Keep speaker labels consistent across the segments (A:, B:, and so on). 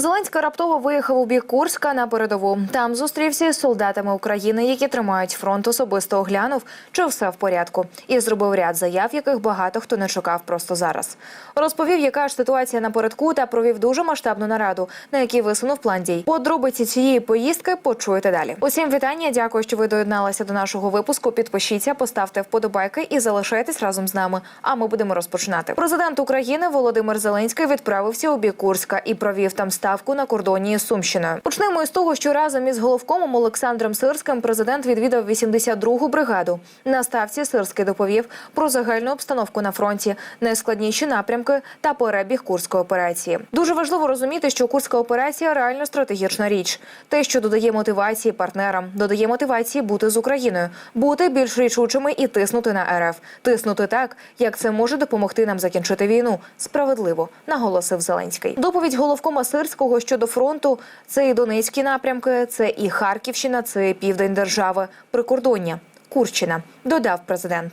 A: Зеленський раптово виїхав у бік Курська на передову. Там зустрівся із солдатами України, які тримають фронт. Особисто оглянув, чи все в порядку, і зробив ряд заяв, яких багато хто не чекав просто зараз. Розповів, яка ж ситуація напередку, та провів дуже масштабну нараду, на якій висунув план дій. Подробиці цієї поїздки почуєте далі. Усім вітання. Дякую, що ви доєдналися до нашого випуску. Підпишіться, поставте вподобайки і залишайтесь разом з нами. А ми будемо розпочинати. Президент України Володимир Зеленський відправився у бік Курська і провів там ставку на кордоні із Сумщиною. Почнемо із того, що разом із головкомом Олександром Сирським президент відвідав 82-гу бригаду. На ставці Сирський доповів про загальну обстановку на фронті, найскладніші напрямки та перебіг курської операції. Дуже важливо розуміти, що курська операція реально стратегічна річ. Те, що додає мотивації партнерам, додає мотивації бути з Україною, бути більш рішучими і тиснути на РФ, тиснути так, як це може допомогти нам закінчити війну. Справедливо наголосив Зеленський. Доповідь головкома Сирського щодо фронту це і Донецькі напрямки, це і Харківщина, це і південь держави, прикордоння, Курщина. Додав президент.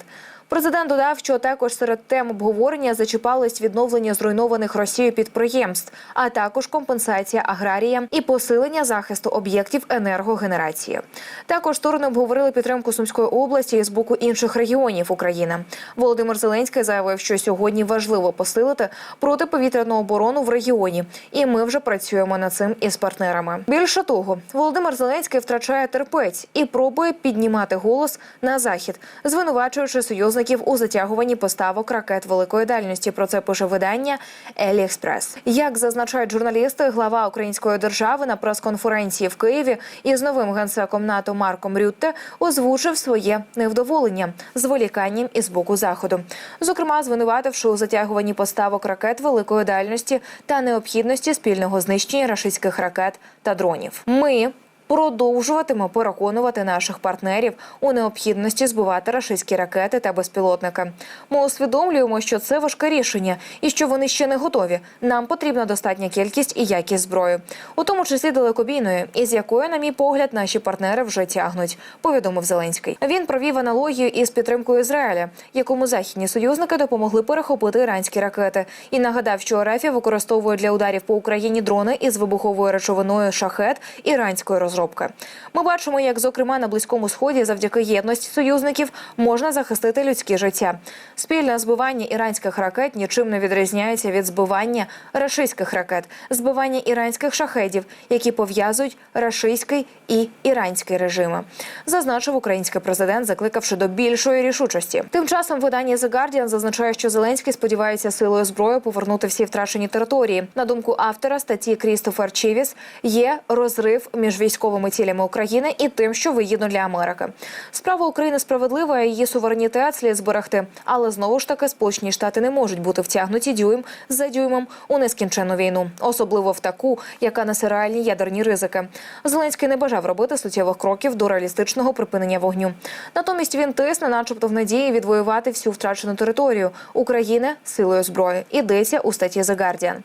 A: Президент додав, що також серед тем обговорення зачіпалось відновлення зруйнованих Росією підприємств, а також компенсація аграріям і посилення захисту об'єктів енергогенерації. Також сторони обговорили підтримку Сумської області з боку інших регіонів України. Володимир Зеленський заявив, що сьогодні важливо посилити протиповітряну оборону в регіоні, і ми вже працюємо над цим із партнерами. Більше того, Володимир Зеленський втрачає терпець і пробує піднімати голос на захід, звинувачуючи союзників у затягуванні поставок ракет великої дальності. Про це пише видання Елі Експрес. Як зазначають журналісти, глава української держави на прес-конференції в Києві із новим генсеком НАТО Марком Рютте озвучив своє невдоволення зволіканням із боку заходу, зокрема звинувативши у затягуванні поставок ракет великої дальності та необхідності спільного знищення рашистських ракет та дронів. Ми Продовжуватиме переконувати наших партнерів у необхідності збивати рашистські ракети та безпілотники. Ми усвідомлюємо, що це важке рішення і що вони ще не готові. Нам потрібна достатня кількість і якість зброї, у тому числі далекобійної, із якою, на мій погляд, наші партнери вже тягнуть. Повідомив Зеленський. Він провів аналогію із підтримкою Ізраїля, якому західні союзники допомогли перехопити іранські ракети, і нагадав, що РФ використовує для ударів по Україні дрони із вибуховою речовиною шахет іранської розробки розробки. Ми бачимо, як зокрема на близькому сході, завдяки єдності союзників, можна захистити людське життя. Спільне збивання іранських ракет нічим не відрізняється від збивання рашистських ракет, збивання іранських шахедів, які пов'язують рашистський і іранський режими. Зазначив український президент, закликавши до більшої рішучості. Тим часом видання The Guardian зазначає, що Зеленський сподівається силою зброї повернути всі втрачені території. На думку автора статті Крістофер Чівіс, є розрив між військовими військовими цілями України і тим, що вигідно для Америки. Справа України справедлива, її суверенітет слід зберегти. Але знову ж таки Сполучені Штати не можуть бути втягнуті дюйм за дюймом у нескінченну війну, особливо в таку, яка несе реальні ядерні ризики. Зеленський не бажав робити суттєвих кроків до реалістичного припинення вогню. Натомість він тисне, начебто, в надії відвоювати всю втрачену територію України силою зброї. Ідеться у статті The Guardian.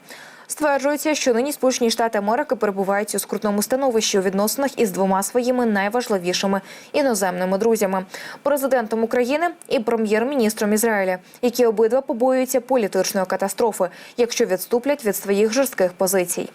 A: Стверджується, що нині Сполучені Штати Америки перебувають у скрутному становищі у відносинах із двома своїми найважливішими іноземними друзями президентом України і прем'єр-міністром Ізраїля, які обидва побоюються політичної катастрофи, якщо відступлять від своїх жорстких позицій.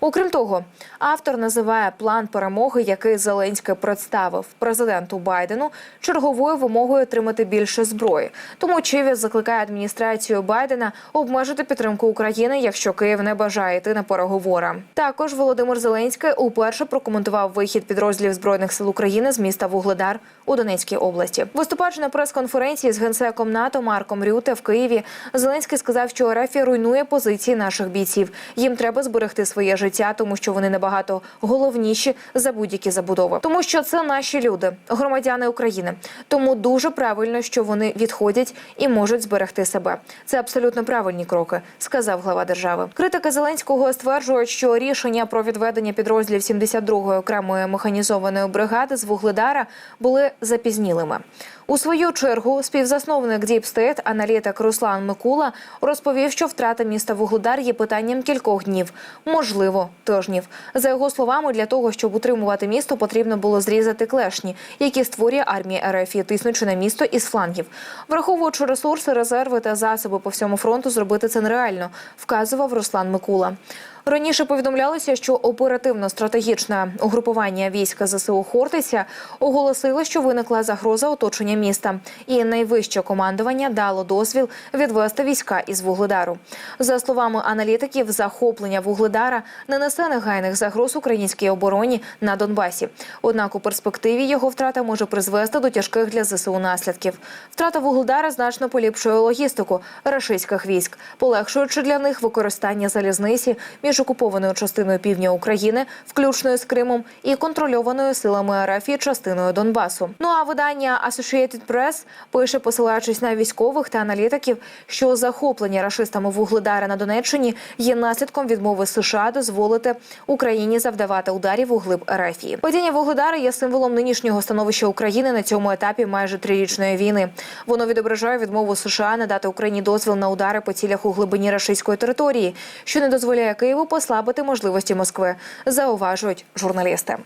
A: Окрім того, автор називає план перемоги, який Зеленський представив президенту Байдену, черговою вимогою отримати більше зброї. Тому Чивіс закликає адміністрацію Байдена обмежити підтримку України, якщо Київ не бажає йти на переговори. Також Володимир Зеленський уперше прокоментував вихід підрозділів збройних сил України з міста Вугледар у Донецькій області. Виступаючи на прес-конференції з генсеком НАТО Марком Рюте в Києві, Зеленський сказав, що РФ руйнує позиції наших бійців. Їм треба зберегти своє життя, тому що вони набагато головніші за будь-які забудови, тому що це наші люди, громадяни України. Тому дуже правильно, що вони відходять і можуть зберегти себе. Це абсолютно правильні кроки, сказав глава держави. Критики Зеленського стверджують, що рішення про відведення підрозділів 72-ї окремої механізованої бригади з Вугледара були запізнілими. У свою чергу співзасновник State, аналітик Руслан Микула, розповів, що втрата міста Вугледар є питанням кількох днів, можливо, тижнів. За його словами, для того, щоб утримувати місто, потрібно було зрізати клешні, які створює армія РФ, тиснучи на місто із флангів. Враховуючи ресурси, резерви та засоби по всьому фронту, зробити це нереально, вказував Руслан Микула. Раніше повідомлялося, що оперативно-стратегічне угрупування війська ЗСУ Хортиця оголосило, що виникла загроза оточення міста, і найвище командування дало дозвіл відвести війська із Вугледару. За словами аналітиків, захоплення Вугледара не несе негайних загроз українській обороні на Донбасі. Однак у перспективі його втрата може призвести до тяжких для ЗСУ наслідків. Втрата Вугледара значно поліпшує логістику рашистських військ, полегшуючи для них використання залізниці між окупованою частиною півдня України, включною з Кримом, і контрольованою силами РФ і частиною Донбасу. Ну а видання Associated Press пише, посилаючись на військових та аналітиків, що захоплення рашистами Вугледара на Донеччині є наслідком відмови США дозволити Україні завдавати ударів у глиб РФ. Падіння Вугледара є символом нинішнього становища України на цьому етапі майже трирічної війни. Воно відображає відмову США надати Україні дозвіл на удари по цілях у глибині рашистської території, що не дозволяє Києву послабити можливості Москви, зауважують журналісти.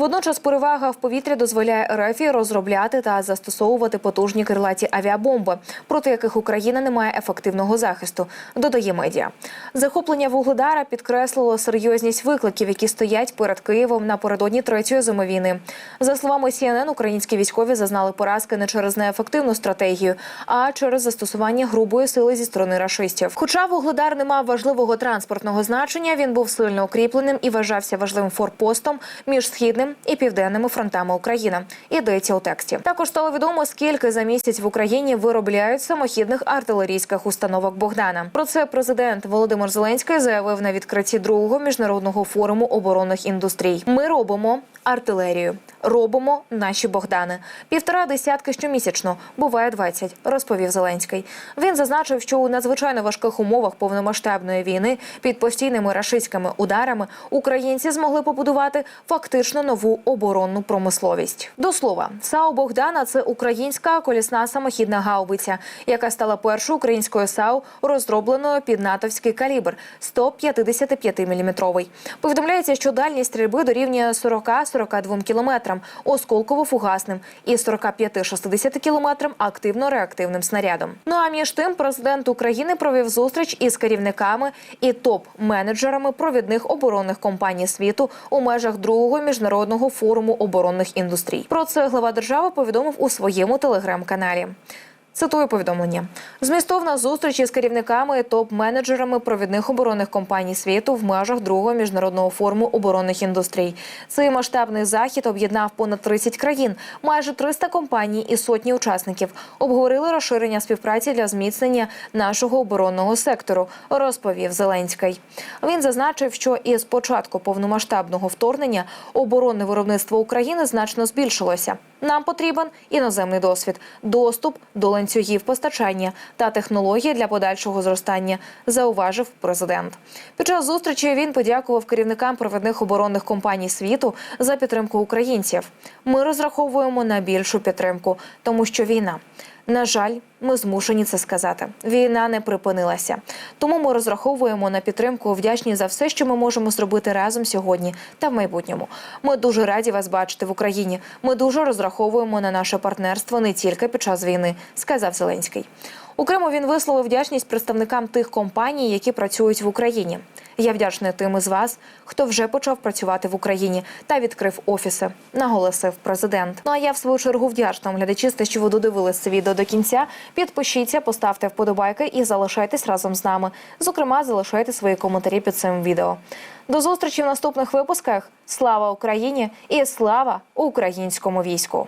A: Водночас перевага в повітрі дозволяє РФ розробляти та застосовувати потужні крилаті авіабомби, проти яких Україна не має ефективного захисту. Додає медіа. Захоплення Вугледара підкреслило серйозність викликів, які стоять перед Києвом напередодні третьої зими війни. За словами CNN, українські військові зазнали поразки не через неефективну стратегію, а через застосування грубої сили зі сторони рашистів. Хоча Вугледар не мав важливого транспортного значення, він був сильно укріпленим і вважався важливим форпостом між східним і південними фронтами України. Йдеться у тексті. Також стало відомо, скільки за місяць в Україні виробляють самохідних артилерійських установок Богдана. Про це президент Володимир Зеленський заявив на відкритті другого міжнародного форуму оборонних індустрій. Ми робимо артилерію, робимо наші Богдани. Півтора десятки щомісячно, буває 20, розповів Зеленський. Він зазначив, що у надзвичайно важких умовах повномасштабної війни під постійними рашистськими ударами українці змогли побудувати фактично нову оборонну промисловість. До слова, САУ Богдана це українська колісна самохідна гаубиця, яка стала першою українською САУ, розробленою під натовський калібр 155 мм. Повідомляється, що дальність стрільби дорівнює 40-42 кілометрам осколково-фугасним і 45-60 кілометрам активно-реактивним снарядом. Ну а між тим, президент України провів зустріч із керівниками і топ-менеджерами провідних оборонних компаній світу у межах другого міжнародного форуму оборонних індустрій. Про це глава держави повідомив у своєму телеграм-каналі. Цитую повідомлення: змістовна зустріч із керівниками і топ-менеджерами провідних оборонних компаній світу в межах другого міжнародного форуму оборонних індустрій. Цей масштабний захід об'єднав понад 30 країн, майже 300 компаній і сотні учасників. Обговорили розширення співпраці для зміцнення нашого оборонного сектору. Розповів Зеленський. Він зазначив, що із початку повномасштабного вторгнення оборонне виробництво України значно збільшилося. Нам потрібен іноземний досвід, доступ до ланцюгів постачання та технології для подальшого зростання, зауважив президент. Під час зустрічі він подякував керівникам провідних оборонних компаній світу за підтримку українців. Ми розраховуємо на більшу підтримку, тому що війна. На жаль, ми змушені це сказати. Війна не припинилася. Тому ми розраховуємо на підтримку, вдячні за все, що ми можемо зробити разом сьогодні та в майбутньому. Ми дуже раді вас бачити в Україні. Ми дуже розраховуємо на наше партнерство не тільки під час війни, сказав Зеленський. У Криму він висловив вдячність представникам тих компаній, які працюють в Україні. Я вдячний тим із вас, хто вже почав працювати в Україні та відкрив офіси, наголосив президент. Ну а я в свою чергу вдячна глядачі, що ви додивились це відео до кінця. Підпишіться, поставте вподобайки і залишайтесь разом з нами. Зокрема, залишайте свої коментарі під цим відео. До зустрічі в наступних випусках. Слава Україні і слава українському війську!